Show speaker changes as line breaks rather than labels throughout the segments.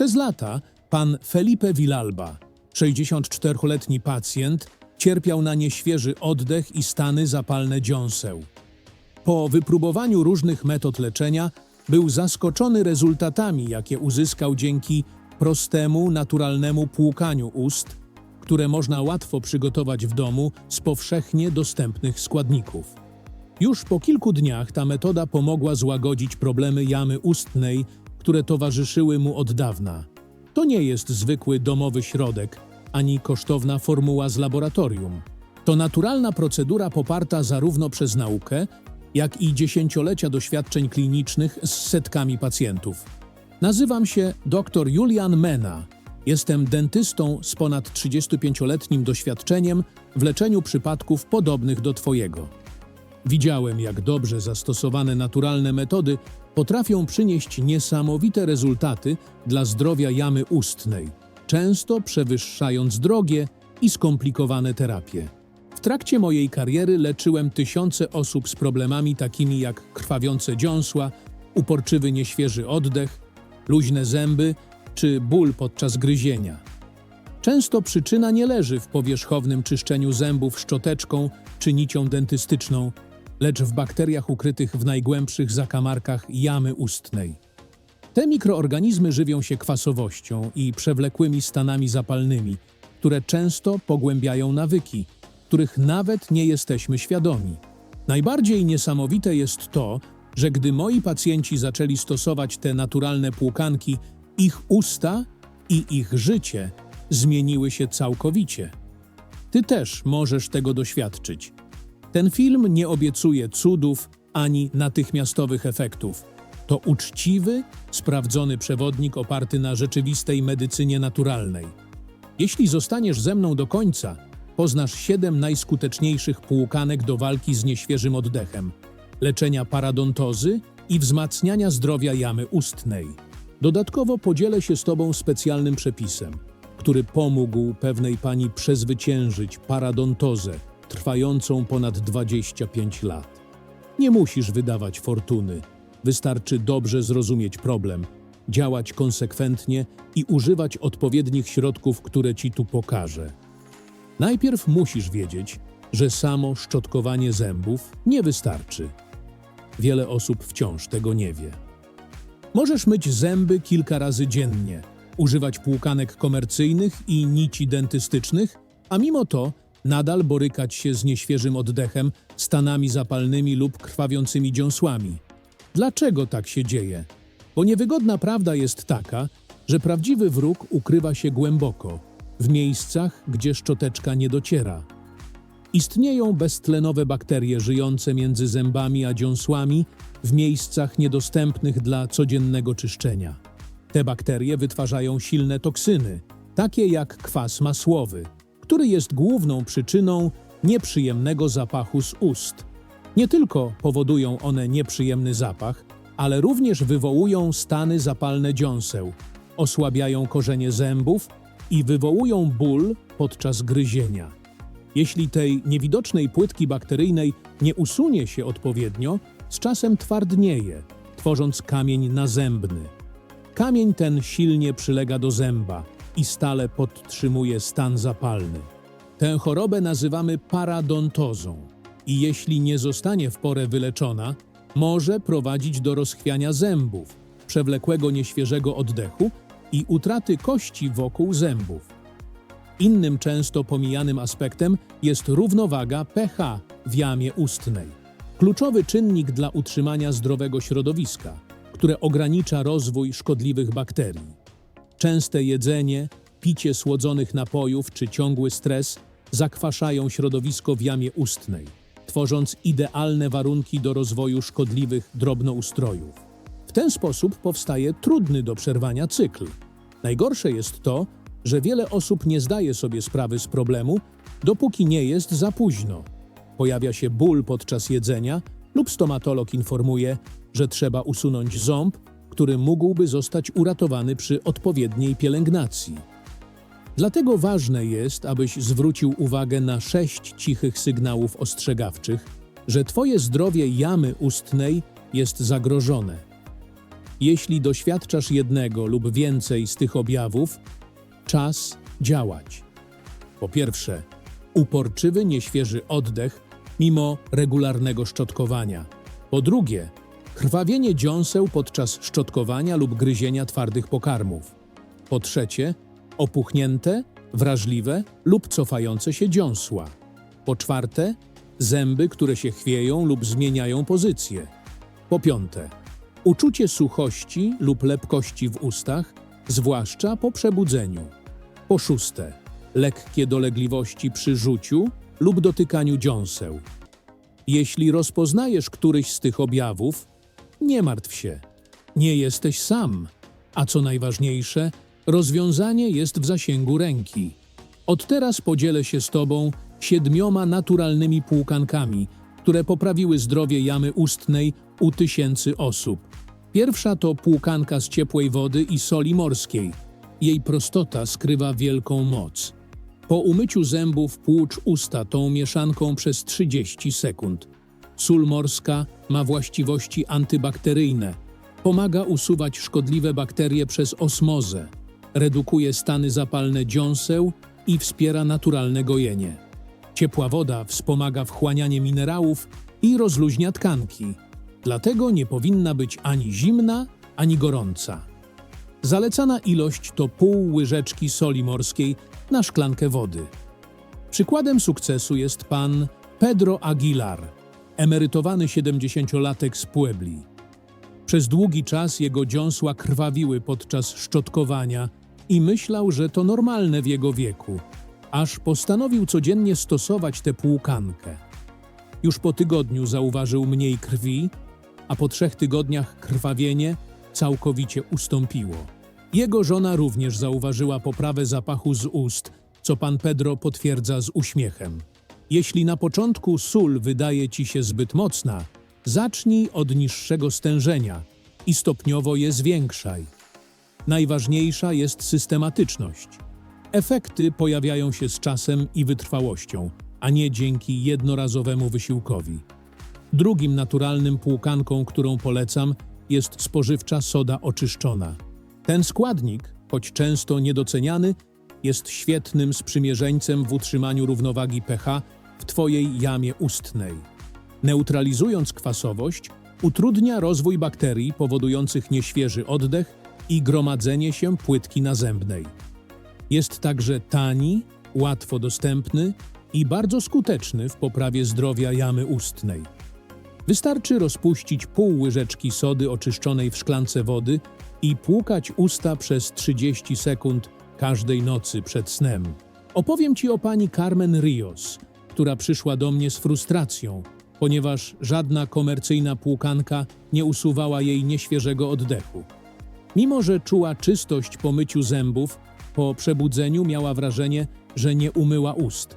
Przez lata pan Felipe Villalba, 64-letni pacjent, cierpiał na nieświeży oddech i stany zapalne dziąseł. Po wypróbowaniu różnych metod leczenia był zaskoczony rezultatami, jakie uzyskał dzięki prostemu, naturalnemu płukaniu ust, które można łatwo przygotować w domu z powszechnie dostępnych składników. Już po kilku dniach ta metoda pomogła złagodzić problemy jamy ustnej, które towarzyszyły mu od dawna. To nie jest zwykły domowy środek, ani kosztowna formuła z laboratorium. To naturalna procedura poparta zarówno przez naukę, jak i dziesięciolecia doświadczeń klinicznych z setkami pacjentów. Nazywam się dr Julian Mena. Jestem dentystą z ponad 35-letnim doświadczeniem w leczeniu przypadków podobnych do Twojego. Widziałem, jak dobrze zastosowane naturalne metody potrafią przynieść niesamowite rezultaty dla zdrowia jamy ustnej, często przewyższając drogie i skomplikowane terapie. W trakcie mojej kariery leczyłem tysiące osób z problemami takimi jak krwawiące dziąsła, uporczywy nieświeży oddech, luźne zęby czy ból podczas gryzienia. Często przyczyna nie leży w powierzchownym czyszczeniu zębów szczoteczką czy nicią dentystyczną, lecz w bakteriach ukrytych w najgłębszych zakamarkach jamy ustnej. Te mikroorganizmy żywią się kwasowością i przewlekłymi stanami zapalnymi, które często pogłębiają nawyki, których nawet nie jesteśmy świadomi. Najbardziej niesamowite jest to, że gdy moi pacjenci zaczęli stosować te naturalne płukanki, ich usta i ich życie zmieniły się całkowicie. Ty też możesz tego doświadczyć. Ten film nie obiecuje cudów ani natychmiastowych efektów. To uczciwy, sprawdzony przewodnik oparty na rzeczywistej medycynie naturalnej. Jeśli zostaniesz ze mną do końca, poznasz siedem najskuteczniejszych płukanek do walki z nieświeżym oddechem, leczenia paradontozy i wzmacniania zdrowia jamy ustnej. Dodatkowo podzielę się z Tobą specjalnym przepisem, który pomógł pewnej pani przezwyciężyć paradontozę trwającą ponad 25 lat. Nie musisz wydawać fortuny, wystarczy dobrze zrozumieć problem, działać konsekwentnie i używać odpowiednich środków, które Ci tu pokażę. Najpierw musisz wiedzieć, że samo szczotkowanie zębów nie wystarczy. Wiele osób wciąż tego nie wie. Możesz myć zęby kilka razy dziennie, używać płukanek komercyjnych i nici dentystycznych, a mimo to nadal borykać się z nieświeżym oddechem, stanami zapalnymi lub krwawiącymi dziąsłami. Dlaczego tak się dzieje? Bo niewygodna prawda jest taka, że prawdziwy wróg ukrywa się głęboko, w miejscach, gdzie szczoteczka nie dociera. Istnieją beztlenowe bakterie żyjące między zębami a dziąsłami w miejscach niedostępnych dla codziennego czyszczenia. Te bakterie wytwarzają silne toksyny, takie jak kwas masłowy, który jest główną przyczyną nieprzyjemnego zapachu z ust. Nie tylko powodują one nieprzyjemny zapach, ale również wywołują stany zapalne dziąseł, osłabiają korzenie zębów i wywołują ból podczas gryzienia. Jeśli tej niewidocznej płytki bakteryjnej nie usunie się odpowiednio, z czasem twardnieje, tworząc kamień nazębny. Kamień ten silnie przylega do zęba i stale podtrzymuje stan zapalny. Tę chorobę nazywamy paradontozą i jeśli nie zostanie w porę wyleczona, może prowadzić do rozchwiania zębów, przewlekłego nieświeżego oddechu i utraty kości wokół zębów. Innym często pomijanym aspektem jest równowaga pH w jamie ustnej. Kluczowy czynnik dla utrzymania zdrowego środowiska, które ogranicza rozwój szkodliwych bakterii. Częste jedzenie, picie słodzonych napojów czy ciągły stres zakwaszają środowisko w jamie ustnej, tworząc idealne warunki do rozwoju szkodliwych drobnoustrojów. W ten sposób powstaje trudny do przerwania cykl. Najgorsze jest to, że wiele osób nie zdaje sobie sprawy z problemu, dopóki nie jest za późno. Pojawia się ból podczas jedzenia lub stomatolog informuje, że trzeba usunąć ząb, który mógłby zostać uratowany przy odpowiedniej pielęgnacji. Dlatego ważne jest, abyś zwrócił uwagę na sześć cichych sygnałów ostrzegawczych, że Twoje zdrowie jamy ustnej jest zagrożone. Jeśli doświadczasz jednego lub więcej z tych objawów, czas działać. Po pierwsze, uporczywy, nieświeży oddech mimo regularnego szczotkowania. Po drugie, krwawienie dziąseł podczas szczotkowania lub gryzienia twardych pokarmów. Po trzecie, opuchnięte, wrażliwe lub cofające się dziąsła. Po czwarte, zęby, które się chwieją lub zmieniają pozycję. Po piąte, uczucie suchości lub lepkości w ustach, zwłaszcza po przebudzeniu. Po szóste, lekkie dolegliwości przy rzuciu lub dotykaniu dziąseł. Jeśli rozpoznajesz któryś z tych objawów, nie martw się. Nie jesteś sam, a co najważniejsze, rozwiązanie jest w zasięgu ręki. Od teraz podzielę się z Tobą siedmioma naturalnymi płukankami, które poprawiły zdrowie jamy ustnej u tysięcy osób. Pierwsza to płukanka z ciepłej wody i soli morskiej. Jej prostota skrywa wielką moc. Po umyciu zębów płucz usta tą mieszanką przez 30 sekund. Sól morska ma właściwości antybakteryjne. Pomaga usuwać szkodliwe bakterie przez osmozę. Redukuje stany zapalne dziąseł i wspiera naturalne gojenie. Ciepła woda wspomaga wchłanianie minerałów i rozluźnia tkanki. Dlatego nie powinna być ani zimna, ani gorąca. Zalecana ilość to pół łyżeczki soli morskiej na szklankę wody. Przykładem sukcesu jest pan Pedro Aguilar, emerytowany 70-latek z Puebli. Przez długi czas jego dziąsła krwawiły podczas szczotkowania i myślał, że to normalne w jego wieku, aż postanowił codziennie stosować tę płukankę. Już po tygodniu zauważył mniej krwi, a po trzech tygodniach krwawienie całkowicie ustąpiło. Jego żona również zauważyła poprawę zapachu z ust, co pan Pedro potwierdza z uśmiechem. Jeśli na początku sól wydaje ci się zbyt mocna, zacznij od niższego stężenia i stopniowo je zwiększaj. Najważniejsza jest systematyczność. Efekty pojawiają się z czasem i wytrwałością, a nie dzięki jednorazowemu wysiłkowi. Drugim naturalnym płukanką, którą polecam, jest spożywcza soda oczyszczona. Ten składnik, choć często niedoceniany, jest świetnym sprzymierzeńcem w utrzymaniu równowagi pH w Twojej jamie ustnej. Neutralizując kwasowość, utrudnia rozwój bakterii powodujących nieświeży oddech i gromadzenie się płytki nazębnej. Jest także tani, łatwo dostępny i bardzo skuteczny w poprawie zdrowia jamy ustnej. Wystarczy rozpuścić pół łyżeczki sody oczyszczonej w szklance wody i płukać usta przez 30 sekund każdej nocy przed snem. Opowiem Ci o pani Carmen Rios, która przyszła do mnie z frustracją, ponieważ żadna komercyjna płukanka nie usuwała jej nieświeżego oddechu. Mimo, że czuła czystość po myciu zębów, po przebudzeniu miała wrażenie, że nie umyła ust.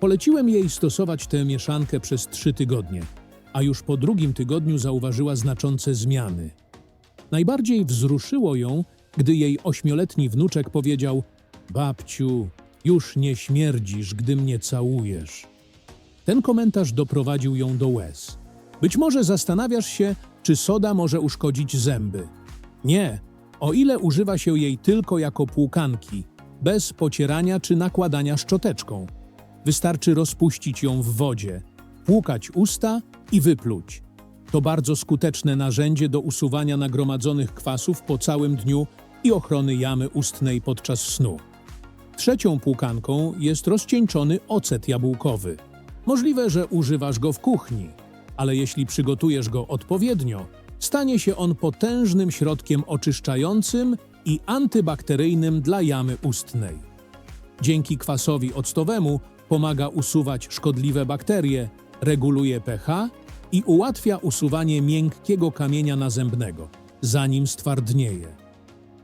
Poleciłem jej stosować tę mieszankę przez trzy tygodnie, a już po drugim tygodniu zauważyła znaczące zmiany. Najbardziej wzruszyło ją, gdy jej ośmioletni wnuczek powiedział: Babciu, już nie śmierdzisz, gdy mnie całujesz. Ten komentarz doprowadził ją do łez. Być może zastanawiasz się, czy soda może uszkodzić zęby. Nie, o ile używa się jej tylko jako płukanki, bez pocierania czy nakładania szczoteczką. Wystarczy rozpuścić ją w wodzie, płukać usta i wypluć. To bardzo skuteczne narzędzie do usuwania nagromadzonych kwasów po całym dniu i ochrony jamy ustnej podczas snu. Trzecią płukanką jest rozcieńczony ocet jabłkowy. Możliwe, że używasz go w kuchni, ale jeśli przygotujesz go odpowiednio, stanie się on potężnym środkiem oczyszczającym i antybakteryjnym dla jamy ustnej. Dzięki kwasowi octowemu pomaga usuwać szkodliwe bakterie, reguluje pH i ułatwia usuwanie miękkiego kamienia nazębnego, zanim stwardnieje.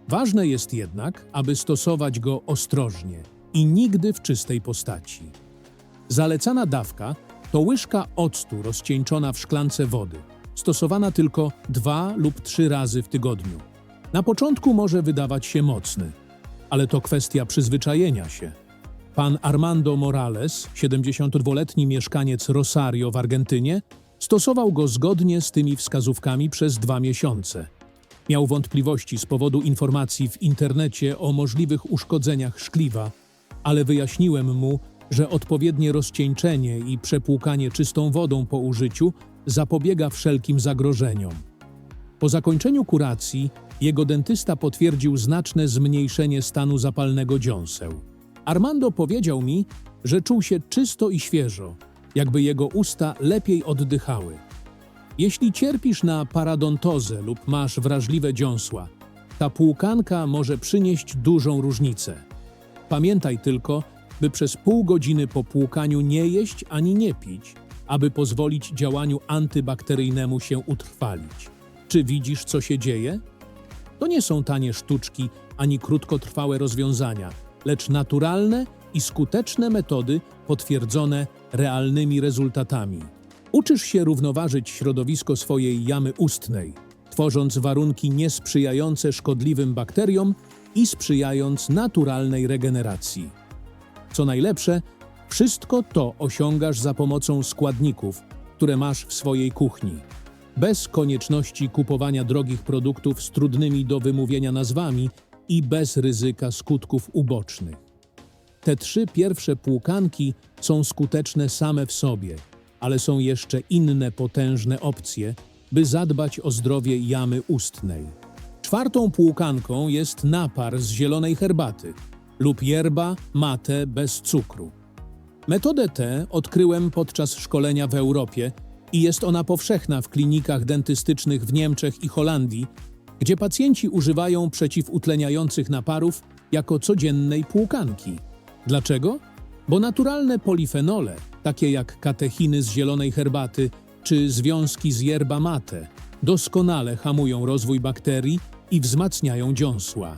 Ważne jest jednak, aby stosować go ostrożnie i nigdy w czystej postaci. Zalecana dawka to łyżka octu rozcieńczona w szklance wody, stosowana tylko dwa lub trzy razy w tygodniu. Na początku może wydawać się mocny, ale to kwestia przyzwyczajenia się. Pan Armando Morales, 72-letni mieszkaniec Rosario w Argentynie, stosował go zgodnie z tymi wskazówkami przez dwa miesiące. Miał wątpliwości z powodu informacji w internecie o możliwych uszkodzeniach szkliwa, ale wyjaśniłem mu, że odpowiednie rozcieńczenie i przepłukanie czystą wodą po użyciu zapobiega wszelkim zagrożeniom. Po zakończeniu kuracji jego dentysta potwierdził znaczne zmniejszenie stanu zapalnego dziąseł. Armando powiedział mi, że czuł się czysto i świeżo, jakby jego usta lepiej oddychały. Jeśli cierpisz na paradontozę lub masz wrażliwe dziąsła, ta płukanka może przynieść dużą różnicę. Pamiętaj tylko, by przez pół godziny po płukaniu nie jeść ani nie pić, aby pozwolić działaniu antybakteryjnemu się utrwalić. Czy widzisz, co się dzieje? To nie są tanie sztuczki ani krótkotrwałe rozwiązania, lecz naturalne i skuteczne metody potwierdzone realnymi rezultatami. Uczysz się równoważyć środowisko swojej jamy ustnej, tworząc warunki niesprzyjające szkodliwym bakteriom i sprzyjając naturalnej regeneracji. Co najlepsze, wszystko to osiągasz za pomocą składników, które masz w swojej kuchni. Bez konieczności kupowania drogich produktów z trudnymi do wymówienia nazwami i bez ryzyka skutków ubocznych. Te trzy pierwsze płukanki są skuteczne same w sobie, ale są jeszcze inne potężne opcje, by zadbać o zdrowie jamy ustnej. Czwartą płukanką jest napar z zielonej herbaty lub yerba mate bez cukru. Metodę tę odkryłem podczas szkolenia w Europie i jest ona powszechna w klinikach dentystycznych w Niemczech i Holandii, gdzie pacjenci używają przeciwutleniających naparów jako codziennej płukanki. Dlaczego? Bo naturalne polifenole, takie jak katechiny z zielonej herbaty czy związki z yerba mate, doskonale hamują rozwój bakterii i wzmacniają dziąsła.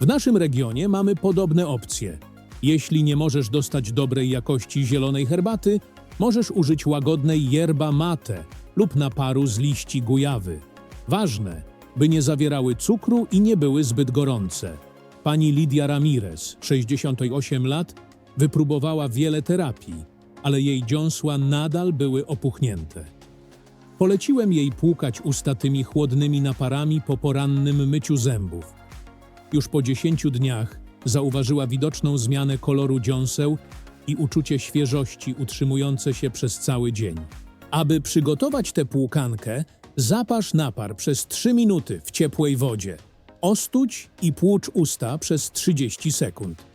W naszym regionie mamy podobne opcje. Jeśli nie możesz dostać dobrej jakości zielonej herbaty, możesz użyć łagodnej yerba mate lub naparu z liści gujawy. Ważne, by nie zawierały cukru i nie były zbyt gorące. Pani Lidia Ramirez, 68 lat, wypróbowała wiele terapii, ale jej dziąsła nadal były opuchnięte. Poleciłem jej płukać usta tymi chłodnymi naparami po porannym myciu zębów. Już po 10 dniach zauważyła widoczną zmianę koloru dziąseł i uczucie świeżości utrzymujące się przez cały dzień. Aby przygotować tę płukankę, zapasz napar przez 3 minuty w ciepłej wodzie. Ostudź i płucz usta przez 30 sekund.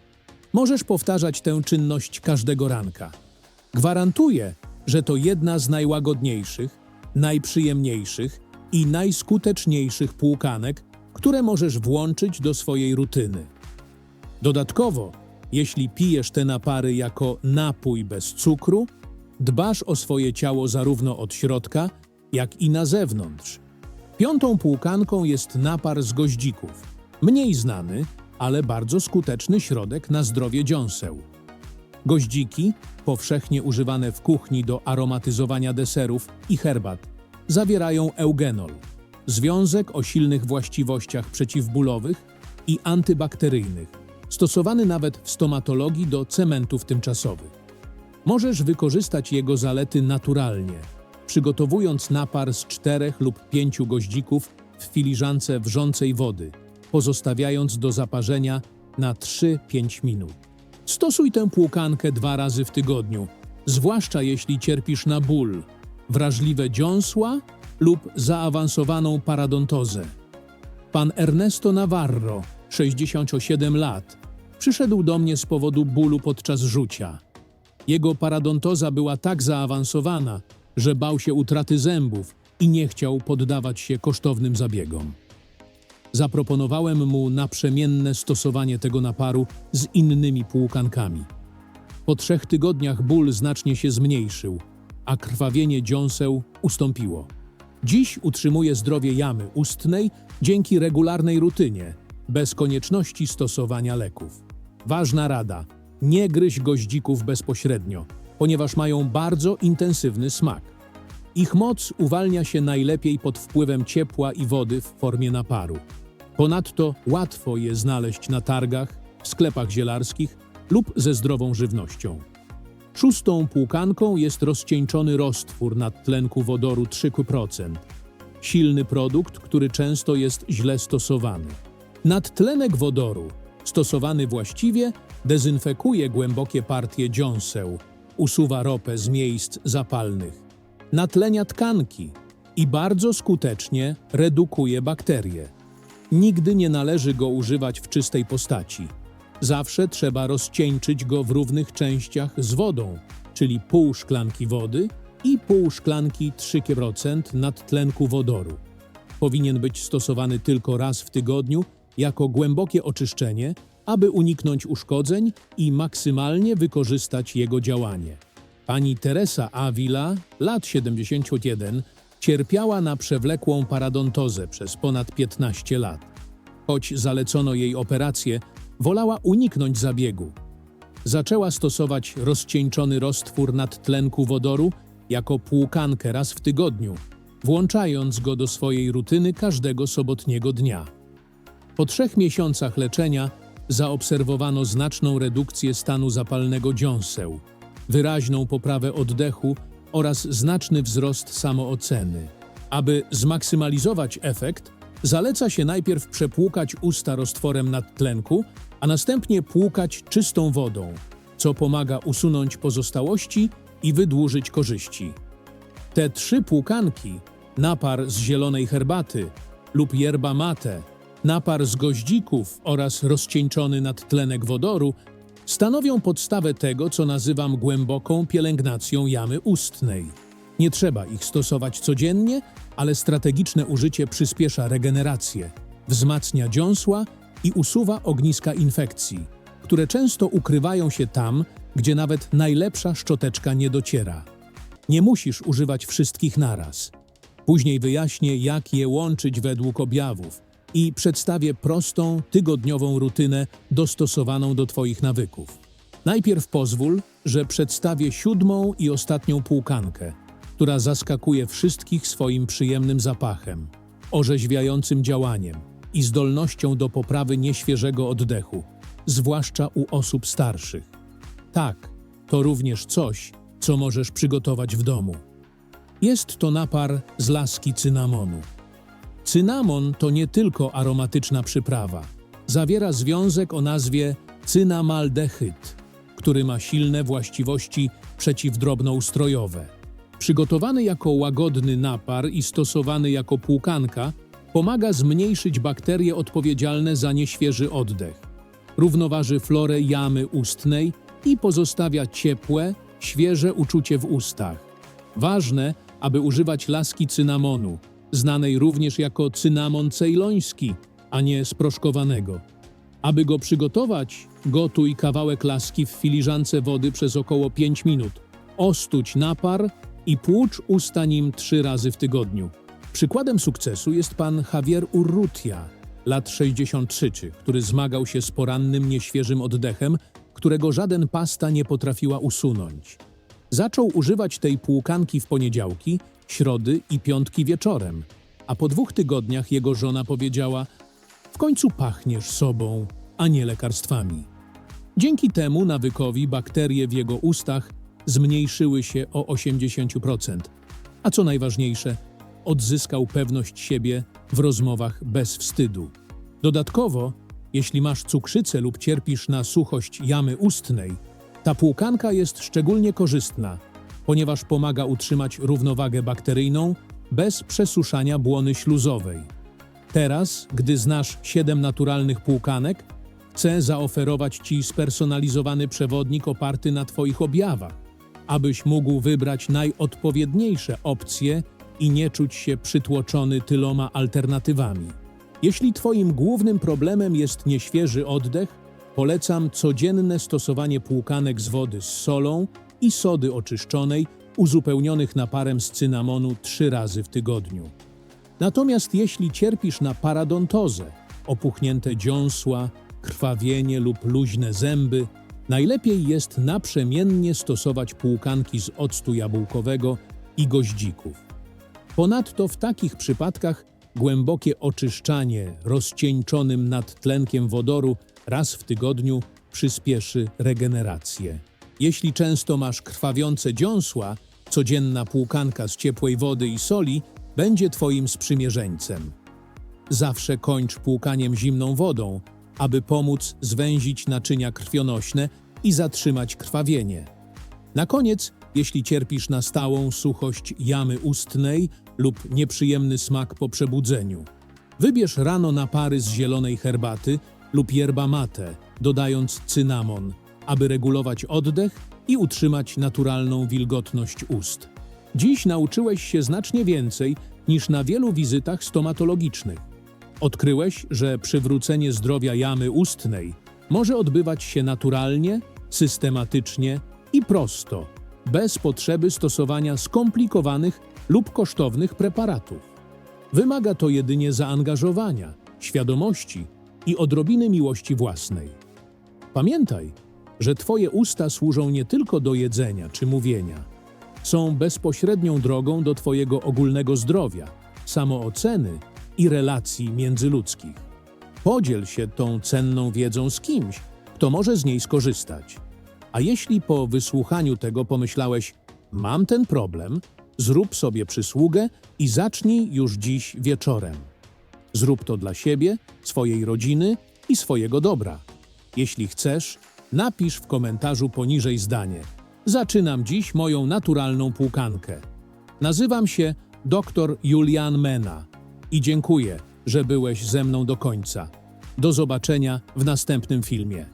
Możesz powtarzać tę czynność każdego ranka. Gwarantuję, że to jedna z najłagodniejszych, najprzyjemniejszych i najskuteczniejszych płukanek, które możesz włączyć do swojej rutyny. Dodatkowo, jeśli pijesz te napary jako napój bez cukru, dbasz o swoje ciało zarówno od środka, jak i na zewnątrz. Piątą płukanką jest napar z goździków. Mniej znany, ale bardzo skuteczny środek na zdrowie dziąseł. Goździki, powszechnie używane w kuchni do aromatyzowania deserów i herbat, zawierają eugenol, związek o silnych właściwościach przeciwbólowych i antybakteryjnych, stosowany nawet w stomatologii do cementów tymczasowych. Możesz wykorzystać jego zalety naturalnie, przygotowując napar z czterech lub pięciu goździków w filiżance wrzącej wody, pozostawiając do zaparzenia na 3-5 minut. Stosuj tę płukankę dwa razy w tygodniu, zwłaszcza jeśli cierpisz na ból, wrażliwe dziąsła lub zaawansowaną paradontozę. Pan Ernesto Navarro, 67 lat, przyszedł do mnie z powodu bólu podczas rzucia. Jego paradontoza była tak zaawansowana, że bał się utraty zębów i nie chciał poddawać się kosztownym zabiegom. Zaproponowałem mu naprzemienne stosowanie tego naparu z innymi płukankami. Po trzech tygodniach ból znacznie się zmniejszył, a krwawienie dziąseł ustąpiło. Dziś utrzymuje zdrowie jamy ustnej dzięki regularnej rutynie, bez konieczności stosowania leków. Ważna rada: nie gryź goździków bezpośrednio, ponieważ mają bardzo intensywny smak. Ich moc uwalnia się najlepiej pod wpływem ciepła i wody w formie naparu. Ponadto łatwo je znaleźć na targach, sklepach zielarskich lub ze zdrową żywnością. Szóstą płukanką jest rozcieńczony roztwór nadtlenku wodoru 3%. silny produkt, który często jest źle stosowany. Nadtlenek wodoru, stosowany właściwie, dezynfekuje głębokie partie dziąseł, usuwa ropę z miejsc zapalnych, natlenia tkanki i bardzo skutecznie redukuje bakterie. Nigdy nie należy go używać w czystej postaci. Zawsze trzeba rozcieńczyć go w równych częściach z wodą, czyli pół szklanki wody i pół szklanki 3% nadtlenku wodoru. Powinien być stosowany tylko raz w tygodniu jako głębokie oczyszczenie, aby uniknąć uszkodzeń i maksymalnie wykorzystać jego działanie. Pani Teresa Avila, lat 71, cierpiała na przewlekłą paradontozę przez ponad 15 lat. Choć zalecono jej operację, wolała uniknąć zabiegu. Zaczęła stosować rozcieńczony roztwór nadtlenku wodoru jako płukankę raz w tygodniu, włączając go do swojej rutyny każdego sobotniego dnia. Po trzech miesiącach leczenia zaobserwowano znaczną redukcję stanu zapalnego dziąseł, wyraźną poprawę oddechu oraz znaczny wzrost samooceny. Aby zmaksymalizować efekt, zaleca się najpierw przepłukać usta roztworem nadtlenku, a następnie płukać czystą wodą, co pomaga usunąć pozostałości i wydłużyć korzyści. Te trzy płukanki, napar z zielonej herbaty lub yerba mate, napar z goździków oraz rozcieńczony nadtlenek wodoru, stanowią podstawę tego, co nazywam głęboką pielęgnacją jamy ustnej. Nie trzeba ich stosować codziennie, ale strategiczne użycie przyspiesza regenerację, wzmacnia dziąsła i usuwa ogniska infekcji, które często ukrywają się tam, gdzie nawet najlepsza szczoteczka nie dociera. Nie musisz używać wszystkich naraz. Później wyjaśnię, jak je łączyć według objawów i przedstawię prostą, tygodniową rutynę dostosowaną do Twoich nawyków. Najpierw pozwól, że przedstawię siódmą i ostatnią półkankę, która zaskakuje wszystkich swoim przyjemnym zapachem, orzeźwiającym działaniem i zdolnością do poprawy nieświeżego oddechu, zwłaszcza u osób starszych. Tak, to również coś, co możesz przygotować w domu. Jest to napar z laski cynamonu. Cynamon to nie tylko aromatyczna przyprawa. Zawiera związek o nazwie cynamaldehyd, który ma silne właściwości przeciwdrobnoustrojowe. Przygotowany jako łagodny napar i stosowany jako płukanka, pomaga zmniejszyć bakterie odpowiedzialne za nieświeży oddech. Równoważy florę jamy ustnej i pozostawia ciepłe, świeże uczucie w ustach. Ważne, aby używać laski cynamonu, znanej również jako cynamon cejloński, a nie sproszkowanego. Aby go przygotować, gotuj kawałek laski w filiżance wody przez około 5 minut. Ostuć napar i płucz usta nim trzy razy w tygodniu. Przykładem sukcesu jest pan Javier Urrutia, lat 63, który zmagał się z porannym, nieświeżym oddechem, którego żaden pasta nie potrafiła usunąć. Zaczął używać tej płukanki w poniedziałki, środy i piątki wieczorem, a po dwóch tygodniach jego żona powiedziała: W końcu pachniesz sobą, a nie lekarstwami. Dzięki temu nawykowi bakterie w jego ustach zmniejszyły się o 80%, a co najważniejsze, odzyskał pewność siebie w rozmowach bez wstydu. Dodatkowo, jeśli masz cukrzycę lub cierpisz na suchość jamy ustnej, ta płukanka jest szczególnie korzystna, ponieważ pomaga utrzymać równowagę bakteryjną bez przesuszania błony śluzowej. Teraz, gdy znasz 7 naturalnych płukanek, chcę zaoferować Ci spersonalizowany przewodnik oparty na Twoich objawach, abyś mógł wybrać najodpowiedniejsze opcje i nie czuć się przytłoczony tyloma alternatywami. Jeśli Twoim głównym problemem jest nieświeży oddech, polecam codzienne stosowanie płukanek z wody z solą i sody oczyszczonej, uzupełnionych naparem z cynamonu trzy razy w tygodniu. Natomiast jeśli cierpisz na paradontozę, opuchnięte dziąsła, krwawienie lub luźne zęby, najlepiej jest naprzemiennie stosować płukanki z octu jabłkowego i goździków. Ponadto w takich przypadkach głębokie oczyszczanie rozcieńczonym nadtlenkiem wodoru raz w tygodniu przyspieszy regenerację. Jeśli często masz krwawiące dziąsła, codzienna płukanka z ciepłej wody i soli będzie Twoim sprzymierzeńcem. Zawsze kończ płukaniem zimną wodą, aby pomóc zwęzić naczynia krwionośne i zatrzymać krwawienie. Na koniec, jeśli cierpisz na stałą suchość jamy ustnej lub nieprzyjemny smak po przebudzeniu, wybierz rano napary z zielonej herbaty lub yerba mate, dodając cynamon, aby regulować oddech i utrzymać naturalną wilgotność ust. Dziś nauczyłeś się znacznie więcej niż na wielu wizytach stomatologicznych. Odkryłeś, że przywrócenie zdrowia jamy ustnej może odbywać się naturalnie, systematycznie i prosto, bez potrzeby stosowania skomplikowanych lub kosztownych preparatów. Wymaga to jedynie zaangażowania, świadomości i odrobiny miłości własnej. Pamiętaj, że Twoje usta służą nie tylko do jedzenia czy mówienia. Są bezpośrednią drogą do Twojego ogólnego zdrowia, samooceny i relacji międzyludzkich. Podziel się tą cenną wiedzą z kimś, kto może z niej skorzystać. A jeśli po wysłuchaniu tego pomyślałeś, mam ten problem, zrób sobie przysługę i zacznij już dziś wieczorem. Zrób to dla siebie, swojej rodziny i swojego dobra. Jeśli chcesz, napisz w komentarzu poniżej zdanie. Zaczynam dziś moją naturalną płukankę. Nazywam się dr Julian Mena i dziękuję, że byłeś ze mną do końca. Do zobaczenia w następnym filmie.